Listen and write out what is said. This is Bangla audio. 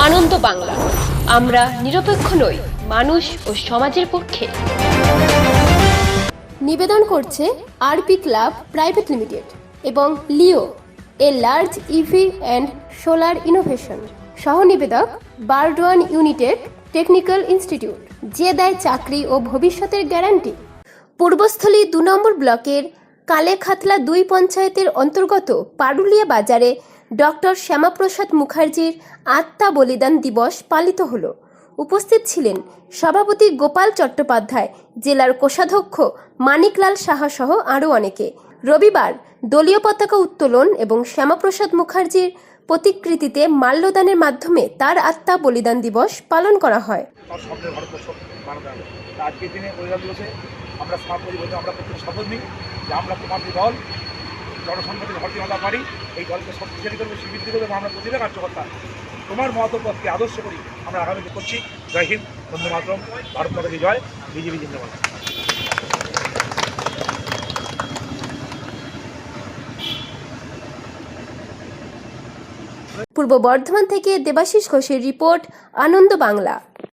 আনন্দ বাংলা। আমরা নিরপেক্ষ নই, মানুষ ও সমাজের পক্ষে। নিবেদন করছে আরপি ক্লাব প্রাইভেট লিমিটেড এবং Leo, a large EV and solar innovation. সহ নিবেদক বারডোয়ান ইউনিটেড টেকনিক্যাল ইনস্টিটিউট, যে দেয় চাকরি ও ভবিষ্যতের গ্যারান্টি। পূর্বস্থলী দু নম্বর ব্লকের কালেখাতলা দুই পঞ্চায়েতের অন্তর্গত পারুলিয়া বাজারে ডক্টর শ্যামাপ্রসাদ মুখার্জির আত্মা বলিদান দিবস পালিত হলো। উপস্থিত ছিলেন সভাপতি গোপাল চট্টোপাধ্যায়, জেলার কোষাধ্যক্ষ মানিকলাল সাহা সহ আরও অনেকে। রবিবার দলীয় পতাকা উত্তোলন এবং শ্যামাপ্রসাদ মুখার্জির প্রতিকৃতিতে মাল্যদানের মাধ্যমে তার আত্মা বলিদান দিবস পালন করা হয়। আমরা। আমরা প্রত্যেক শপথ নিই যে আমরা তোমার যে দল জনসংখ্যাতে ভর্তি হতে পারি, এই দলকে শক্তিশালী করবে স্বীকৃতি করবে এবং আমরা প্রতিটা কার্যকর্তা। তোমার মহত্বপথকে আদর্শ করি আমরা আগামী করছি। জয় হিন্দ বন্ধু মাতরম, ভারত মাতা জয়, বিজেপি জিন্দাবাদ। পূর্ব বর্ধমান থেকে দেবাশিস ঘোষের রিপোর্ট, আনন্দ বাংলা।